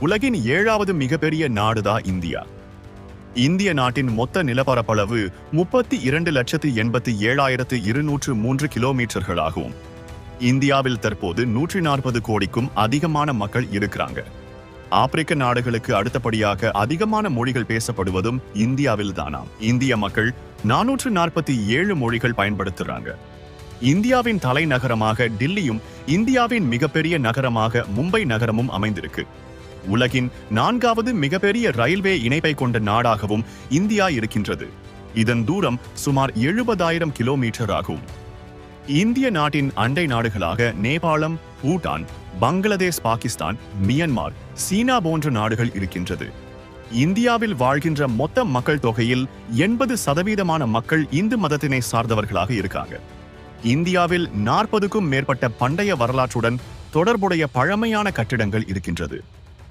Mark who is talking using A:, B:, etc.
A: உலகின் ஏழாவது மிகப்பெரிய நாடுதான் இந்தியா. இந்திய நாட்டின் மொத்த நிலப்பரப்பளவு முப்பத்தி இரண்டு லட்சத்து எண்பத்தி ஏழாயிரத்து இருநூற்று மூன்று கிலோமீட்டர்களாகும். இந்தியாவில் தற்போது நூற்றி நாற்பது கோடிக்கும் அதிகமான மக்கள் இருக்கிறாங்க. ஆப்பிரிக்க நாடுகளுக்கு அடுத்தபடியாக அதிகமான மொழிகள் பேசப்படுவதும் இந்தியாவில் தானாம். இந்திய மக்கள் நானூற்று நாற்பத்தி ஏழு மொழிகள் பயன்படுத்துறாங்க. இந்தியாவின் தலைநகரமாக டில்லியும் இந்தியாவின் மிகப்பெரிய நகரமாக மும்பை நகரமும் அமைந்திருக்கு. உலகின் நான்காவது மிகப்பெரிய ரயில்வே இணைப்பை கொண்ட நாடாகவும் இந்தியா இருக்கின்றது. இதன் தூரம் சுமார் எழுபதாயிரம் கிலோமீட்டர் ஆகும். இந்திய நாட்டின் அண்டை நாடுகளாக நேபாளம் பூட்டான் பங்களாதேஷ் பாகிஸ்தான் மியன்மார் சீனா போன்ற நாடுகள் இருக்கின்றது. இந்தியாவில் வாழ்கின்ற மொத்த மக்கள் தொகையில் எண்பது சதவீதமான மக்கள் இந்து மதத்தினை சார்ந்தவர்களாக இருக்காங்க. இந்தியாவில் நாற்பதுக்கும் மேற்பட்ட பண்டைய வரலாற்றுடன் தொடர்புடைய பழமையான கட்டிடங்கள் இருக்கின்றது.